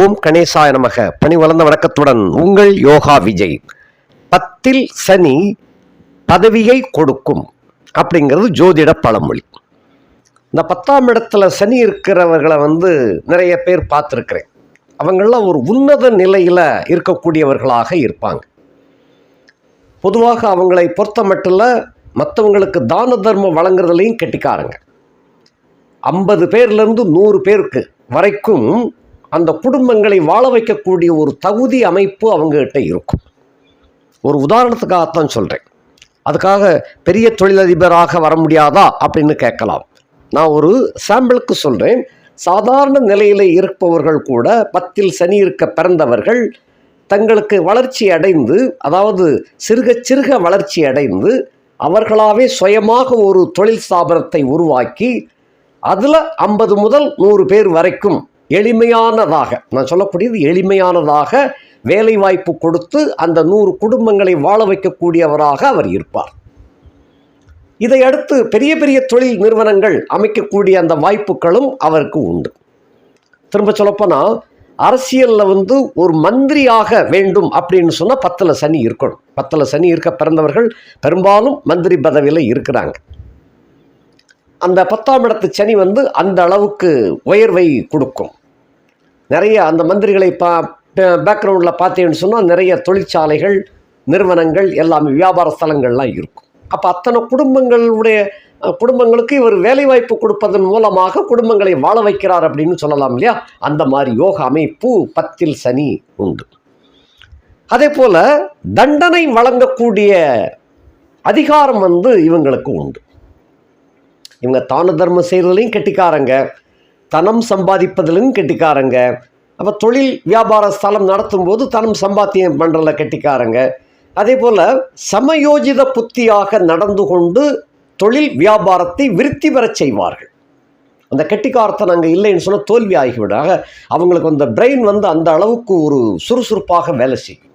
ஓம் கணேசாய நமக. பணி வளர்ந்த வணக்கத்துடன் உங்கள் யோகா விஜய். பத்தில் சனி பதவியை கொடுக்கும் அப்படிங்கிறது ஜோதிட பழமொழி. இந்த பத்தாம் இடத்துல சனி இருக்கிறவர்களை வந்து நிறைய பேர் பார்த்துருக்கிறேன். அவங்களாம் ஒரு உன்னத நிலையில் இருக்கக்கூடியவர்களாக இருப்பாங்க. பொதுவாக அவங்களை பொறுத்த மட்டும் மற்றவங்களுக்கு தான தர்மம் வழங்குறதுலையும் கெட்டிக்காரங்க. ஐம்பது பேர்லேருந்து நூறு பேருக்கு வரைக்கும் அந்த குடும்பங்களை வாழ வைக்கக்கூடிய ஒரு தகுதி அமைப்பு அவங்ககிட்ட இருக்கும். ஒரு உதாரணத்துக்காகத்தான் சொல்கிறேன் அதுக்காக பெரிய தொழிலதிபராக வர முடியாதா அப்படின்னு கேட்கலாம். நான் ஒரு சாம்பிளுக்கு சொல்கிறேன் சாதாரண நிலையில் இருப்பவர்கள் கூட பத்தில் சனி இருக்க பிறந்தவர்கள் தங்களுக்கு வளர்ச்சி அடைந்து அதாவது சிறுக சிறுக வளர்ச்சி அடைந்து அவர்களாவே சுயமாக ஒரு தொழில் ஸ்தாபனத்தை உருவாக்கி அதில் ஐம்பது முதல் நூறு பேர் வரைக்கும் எளிமையானதாக. நான் சொல்லக்கூடியது எளிமையானதாக வேலை வாய்ப்பு கொடுத்து அந்த நூறு குடும்பங்களை வாழ வைக்கக்கூடியவராக அவர் இருப்பார். இதையடுத்து பெரிய பெரிய தொழில் நிறுவனங்கள் அமைக்கக்கூடிய அந்த வாய்ப்புகளும் அவருக்கு உண்டு. திரும்ப சொல்லப்போனால் அரசியலில் வந்து ஒரு மந்திரியாக வேண்டும் அப்படின்னு சொன்னால் பத்தில் சனி இருக்கணும். பத்தில் சனி இருக்க பிறந்தவர்கள் பெரும்பாலும் மந்திரி பதவியில் இருக்கிறாங்க. அந்த பத்தாம் இடத்து சனி வந்து அந்த அளவுக்கு உயர்வை கொடுக்கும். நிறைய அந்த மந்திரிகளை பா பேக்ரவுண்டில் பார்த்தீங்கன்னு சொன்னால் நிறைய தொழிற்சாலைகள் நிறுவனங்கள் எல்லாமே வியாபார ஸ்தலங்கள்லாம் இருக்கும். அப்போ அத்தனை குடும்பங்களுடைய குடும்பங்களுக்கு இவர் வேலைவாய்ப்பு கொடுப்பதன் மூலமாக குடும்பங்களை வாழ வைக்கிறார் அப்படின்னு சொல்லலாம் இல்லையா? அந்த மாதிரி யோக அமைப்பு பத்தில் சனி உண்டு. அதே போல் தண்டனை வழங்கக்கூடிய அதிகாரம் வந்து இவங்களுக்கு உண்டு. இவங்க தான தர்மம் செய்கிறதுலையும் கெட்டிக்காரங்க. தனம் சம்பாதிப்பதிலும் கெட்டிக்காரங்க. அப்போ தொழில் வியாபார ஸ்தலம் நடத்தும் போது தனம் சம்பாத்தியம் பண்ணுறதுல கெட்டிக்காரங்க. அதே போல் சமயோஜித புத்தியாக நடந்து கொண்டு தொழில் வியாபாரத்தை விருத்தி பெறச் செய்வார்கள். அந்த கெட்டிக்காரத்தன் அங்கே இல்லைன்னு சொன்னால் தோல்வி ஆகிவிடாக அவங்களுக்கு அந்த பிரெயின் வந்து அந்த அளவுக்கு ஒரு சுறுசுறுப்பாக வேலை செய்யும்.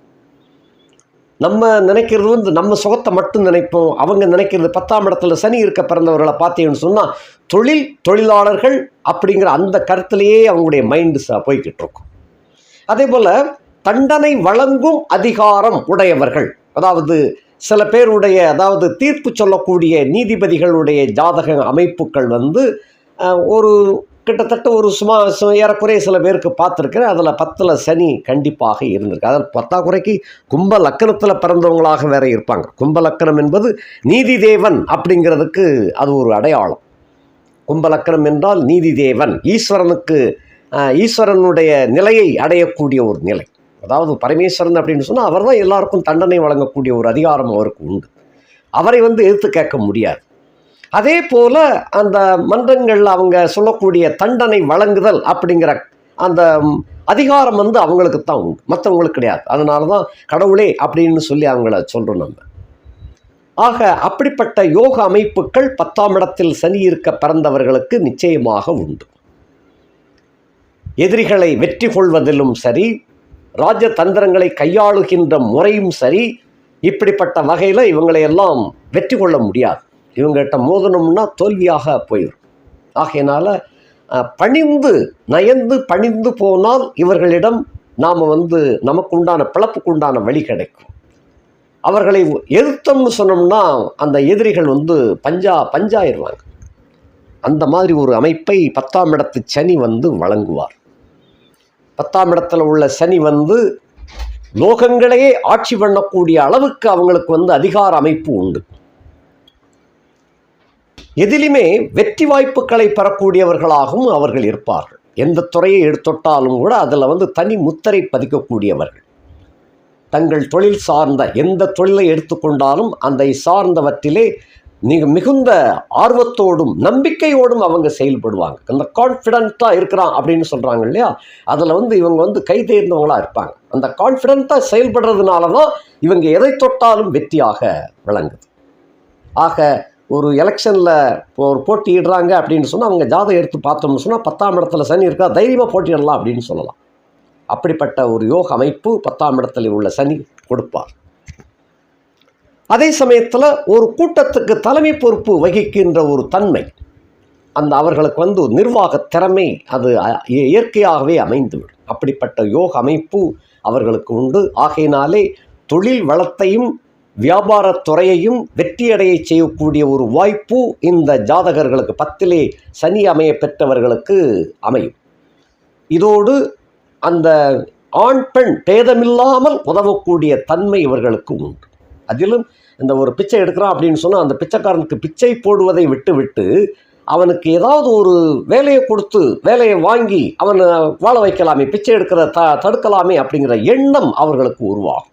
நம்ம நினைக்கிறது வந்து நம்ம சுகத்தை மட்டும் நினைப்போம். அவங்க நினைக்கிறது பத்தாம் இடத்துல சனி இருக்க பிறந்தவர்களை பார்த்தீங்கன்னு சொன்னால் தொழில் தொழிலாளர்கள் அப்படிங்கிற அந்த கருத்துலேயே அவங்களுடைய மைண்டு போய்கிட்டு இருக்கும். அதே போல் தண்டனை வழங்கும் அதிகாரம் உடையவர்கள். அதாவது சில பேருடைய அதாவது தீர்ப்பு சொல்லக்கூடிய நீதிபதிகளுடைய ஜாதக அமைப்புகள் வந்து ஒரு கிட்டத்தட்ட ஒரு சும்மா ஏறக்குறைய சில பேருக்கு பார்த்துருக்கிறேன். அதில் பத்தில் சனி கண்டிப்பாக இருந்திருக்கு. அதில் பத்தாக்குறைக்கு கும்ப லக்கணத்தில் பிறந்தவங்களாக வேற இருப்பாங்க. கும்ப லக்கணம் என்பது நீதி தேவன் அப்படிங்கிறதுக்கு அது ஒரு அடையாளம். கும்ப லக்கணம் என்றால் நீதி தேவன். ஈஸ்வரனுக்கு ஈஸ்வரனுடைய நிலையை அடையக்கூடிய ஒரு நிலை. அதாவது பரமேஸ்வரன் அப்படின்னு சொன்னால் அவர் தான் எல்லாருக்கும் தண்டனை வழங்கக்கூடிய ஒரு அதிகாரம் அவருக்கு உண்டு. அவரை வந்து எதிர்த்து கேட்க முடியாது. அதே போல் அந்த மன்றங்களில் அவங்க சொல்லக்கூடிய தண்டனை வழங்குதல் அப்படிங்கிற அந்த அதிகாரம் வந்து அவங்களுக்கு தான் உண்டு. மற்றவங்களுக்கு கிடையாது. அதனால தான் கடவுளே அப்படின்னு சொல்லி அவங்கள சொல்கிறோம் நம்ம. ஆக அப்படிப்பட்ட யோக அமைப்புகள் பத்தாம் இடத்தில் சனி இருக்க பிறந்தவர்களுக்கு நிச்சயமாக உண்டு. எதிரிகளை வெற்றி கொள்வதிலும் சரி ராஜதந்திரங்களை கையாளுகின்ற முறையும் சரி இப்படிப்பட்ட வகையில் இவங்களை எல்லாம் வெற்றி கொள்ள முடியாது. இவங்ககிட்ட மோதணும்னா தோல்வியாக போயிடும் ஆகையினால் பணிந்து நயந்து பணிந்து போனால் இவர்களிடம் நாம் வந்து நமக்கு உண்டான பிளப்புக்கு உண்டான வழி கிடைக்கும். அவர்களை எதிர்த்தோம்னு சொன்னோம்னா அந்த எதிரிகள் வந்து பஞ்சா பஞ்சாயிருவாங்க. அந்த மாதிரி ஒரு அமைப்பை பத்தாம் இடத்து சனி வந்து வழங்குவார். பத்தாம் இடத்துல உள்ள சனி வந்து லோகங்களையே ஆட்சி பண்ணக்கூடிய அளவுக்கு அவங்களுக்கு வந்து அதிகார அமைப்பு உண்டு. எதிலுமே வெற்றி வாய்ப்புகளை பெறக்கூடியவர்களாகவும் அவர்கள் இருப்பார்கள். எந்த துறையை எடுத்தொட்டாலும் கூட அதில் வந்து தனி முத்திரை பதிக்கக்கூடியவர்கள். தங்கள் தொழில் சார்ந்த எந்த தொழிலை எடுத்துக்கொண்டாலும் அந்த சார்ந்தவற்றிலே மிக மிகுந்த ஆர்வத்தோடும் நம்பிக்கையோடும் அவங்க செயல்படுவாங்க. அந்த கான்ஃபிடண்ட்டாக இருக்கிறான் அப்படின்னு சொல்கிறாங்க இல்லையா? அதில் வந்து இவங்க வந்து கை தேர்ந்தவங்களாக இருப்பாங்க. அந்த கான்ஃபிடண்ட்டாக செயல்படுறதுனால தான் இவங்க எதை தொட்டாலும் வெற்றியாக விளங்குது. ஆக ஒரு எலெக்ஷனில் ஒரு போட்டியிடுறாங்க அப்படின்னு சொன்னால் அவங்க ஜாதகம் எடுத்து பார்த்தோம்னு சொன்னால் பத்தாம் இடத்துல சனி இருக்கா தைரியமாக போட்டியிடலாம் அப்படின்னு சொல்லலாம். அப்படிப்பட்ட ஒரு யோக அமைப்பு பத்தாம் இடத்தில் உள்ள சனி கொடுப்பார். அதே சமயத்தில் ஒரு கூட்டத்துக்கு தலைமை பொறுப்பு வகிக்கின்ற ஒரு தன்மை அந்த அவர்களுக்கு வந்து நிர்வாக திறமை அது அ- இயற்கையாகவே அமைந்துவிடும். அப்படிப்பட்ட யோக அமைப்பு அவர்களுக்கு உண்டு. ஆகையினாலே தொழில் வளத்தையும் வியாபாரத் துறையையும் வெற்றியடைய செய்யக்கூடிய ஒரு வாய்ப்பு இந்த ஜாதகர்களுக்கு பத்திலே சனி அமைய பெற்றவர்களுக்கு அமையும். இதோடு அந்த ஆண் பெண் பேதமில்லாமல் உதவக்கூடிய தன்மை இவர்களுக்கு உண்டு. அதிலும் இந்த ஒரு பிச்சை எடுக்கிறான் அப்படின்னு சொன்னால் அந்த பிச்சைக்காரனுக்கு பிச்சை போடுவதை விட்டுவிட்டு அவனுக்கு ஏதாவது ஒரு வேலையை கொடுத்து வேலையை வாங்கி அவனை வாழ வைக்கலாமே பிச்சை எடுக்கிற த தடுக்கலாமே அப்படிங்கிற எண்ணம் அவர்களுக்கு உருவாகும்.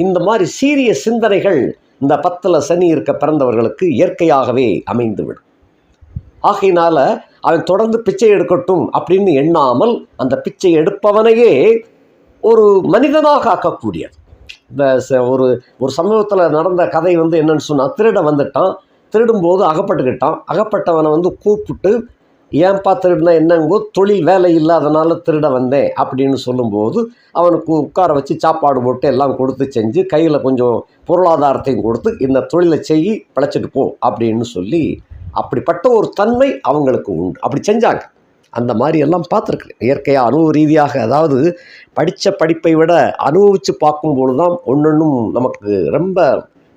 இந்த மாதிரி சீரிய சிந்தனைகள் இந்த பத்தில் சனி இருக்க பிறந்தவர்களுக்கு இயற்கையாகவே அமைந்துவிடும். ஆகையினால் அவன் தொடர்ந்து பிச்சை எடுக்கட்டும் அப்படின்னு எண்ணாமல் அந்த பிச்சை எடுப்பவனையே ஒரு மனிதனாக ஆக்கக்கூடியது. இந்த ச- ஒரு ஒரு சமூகத்தில் நடந்த கதை வந்து என்னன்னு சொன்னால் திருட வந்துட்டான் திருடும்போது அகப்பட்டுக்கிட்டான். அகப்பட்டவனை வந்து கூப்பிட்டு ஏன்பா திருடினா என்னங்கும்போது தொழில் வேலை இல்லாதனால திருட வந்தேன் அப்படின்னு சொல்லும்போது அவனுக்கு உட்கார வச்சு சாப்பாடு போட்டு எல்லாம் கொடுத்து செஞ்சு கையில் கொஞ்சம் பொருளாதாரத்தையும் கொடுத்து இந்த தொழிலை செய் பிழைச்சிட்டு போ அப்படின்னு சொல்லி அப்படிப்பட்ட ஒரு தன்மை அவங்களுக்கு உண்டு. அப்படி செஞ்சாங்க. அந்த மாதிரி எல்லாம் பார்த்துருக்குறேன் இயற்கையாக அனுபவ ரீதியாக அதாவது படித்த படிப்பை விட அனுபவித்து பார்க்கும்பொழுது தான் ஒன்றொன்றும் நமக்கு ரொம்ப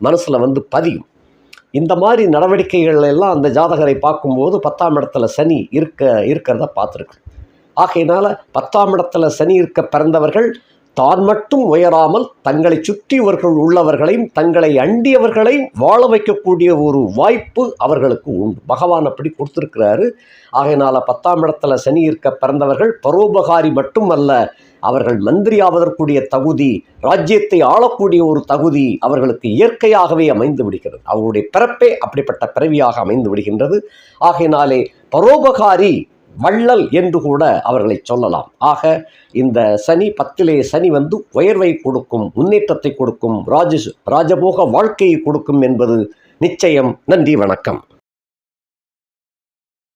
மனசில் வந்து பதியும். இந்த மாதிரி நடவடிக்கைகள் எல்லாம் அந்த ஜாதகரை பார்க்கும்போது பத்தாம் இடத்துல சனி இருக்க இருக்கிறத பார்த்துருக்கு ஆகையினால பத்தாம் இடத்துல சனி இருக்க பிறந்தவர்கள் தான் மட்டும் உயராமல் தங்களை சுற்றியவர்கள் உள்ளவர்களையும் தங்களை அண்டியவர்களையும் வாழ வைக்கக்கூடிய ஒரு வாய்ப்பு அவர்களுக்கு உண்டு. பகவான் அப்படி கொடுத்துருக்கிறாரு. ஆகையினால் பத்தாம் இடத்துல சனி இருக்க பிறந்தவர்கள் பரோபகாரி மட்டுமல்ல அவர்கள் மந்திரி ஆவதற்குரிய தகுதி ராஜ்யத்தை ஆளக்கூடிய ஒரு தகுதி அவர்களுக்கு இயற்கையாகவே அமைந்து விடுகிறது. அவருடைய பிறப்பே அப்படிப்பட்ட பிறவியாக அமைந்து விடுகின்றது. ஆகையினாலே பரோபகாரி வள்ளல் என்று கூட அவர்களை சொல்லலாம். ஆக இந்த சனி பத்திலே சனி வந்து உயர்வை கொடுக்கும் முன்னேற்றத்தை கொடுக்கும் ராஜ ராஜபோக வாழ்க்கையை கொடுக்கும் என்பது நிச்சயம். நன்றி வணக்கம்.